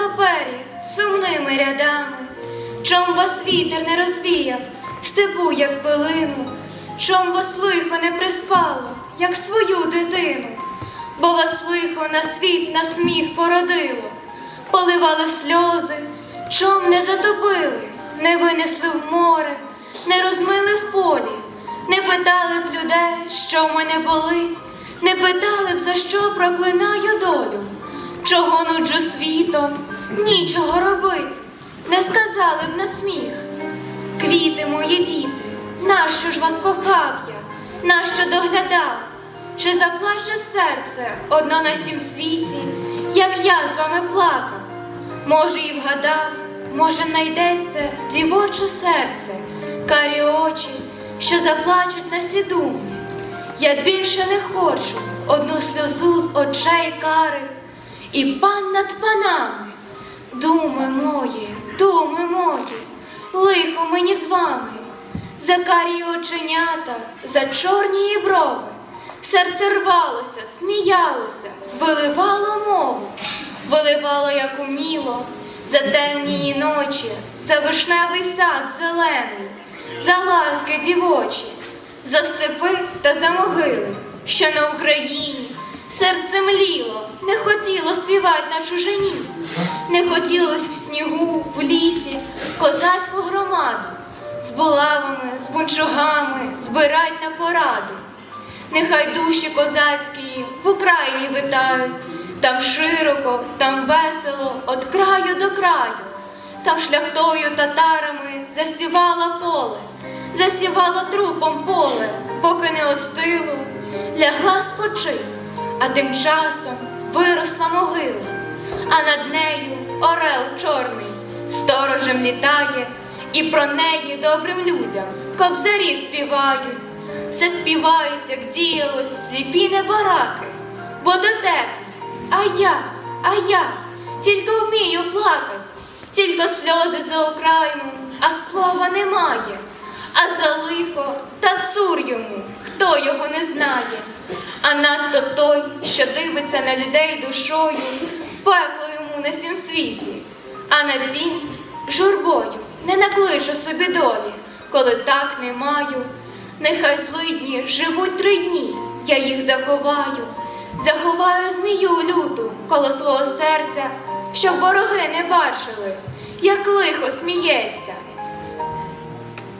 папері сумними рядами, чом вас вітер не розвіяв в степу, як пилину, чом вас лихо не приспало, як свою дитину, бо вас лихо на світ, на сміх породило, поливали сльози, чом не затопили, не винесли в море, не розмили в полі, не питали б людей, що в мене болить, не питали б, за що проклинаю долю. Чого нуджу світом, нічого робить, не сказали б на сміх. Квіти мої діти, нащо ж вас кохав я, нащо доглядав? Чи заплаче серце одно на сім світі, як я з вами плакав? Може, і вгадав, може, найдеться дівоче серце, карі очі, що заплачуть на сідумі. Я більше не хочу одну сльозу з очей карих, і пан над панами. Думи мої, думи мої, лихо мені з вами, за карі оченята, за чорні брови. Серце рвалося, сміялося, виливало мову, виливало, як уміло, за темні ночі, за вишневий сад зелений, за ласки дівочі, за степи та за могили, що на Україні серце мліло, не хотіло співати на чужині, не хотілось в снігу, в лісі козацьку громаду, з булавами, з бунчугами збирать на пораду. Нехай душі козацькі в Україні витають, там широко, там весело, от краю до краю, там шляхтою татарами засівала поле, засівала трупом поле, поки не остило, лягла спочить, а тим часом виросла могила, а над нею орел чорний сторожем літає, і про неї добрим людям кобзарі співають. Все співають, як діялось, сліпі небараки, бо дотепні, а я, а я тільки вмію плакать, тільки сльози за Україну, а слова немає. А за лихо та цур йому, хто його не знає. А надто той, що дивиться на людей душою, пекло йому на сім світі, а на тім журбою не накличу собі долі, коли так не маю. Нехай злидні живуть три дні, я їх заховаю, заховаю змію люту коло свого серця, щоб вороги не бачили, як лихо сміється,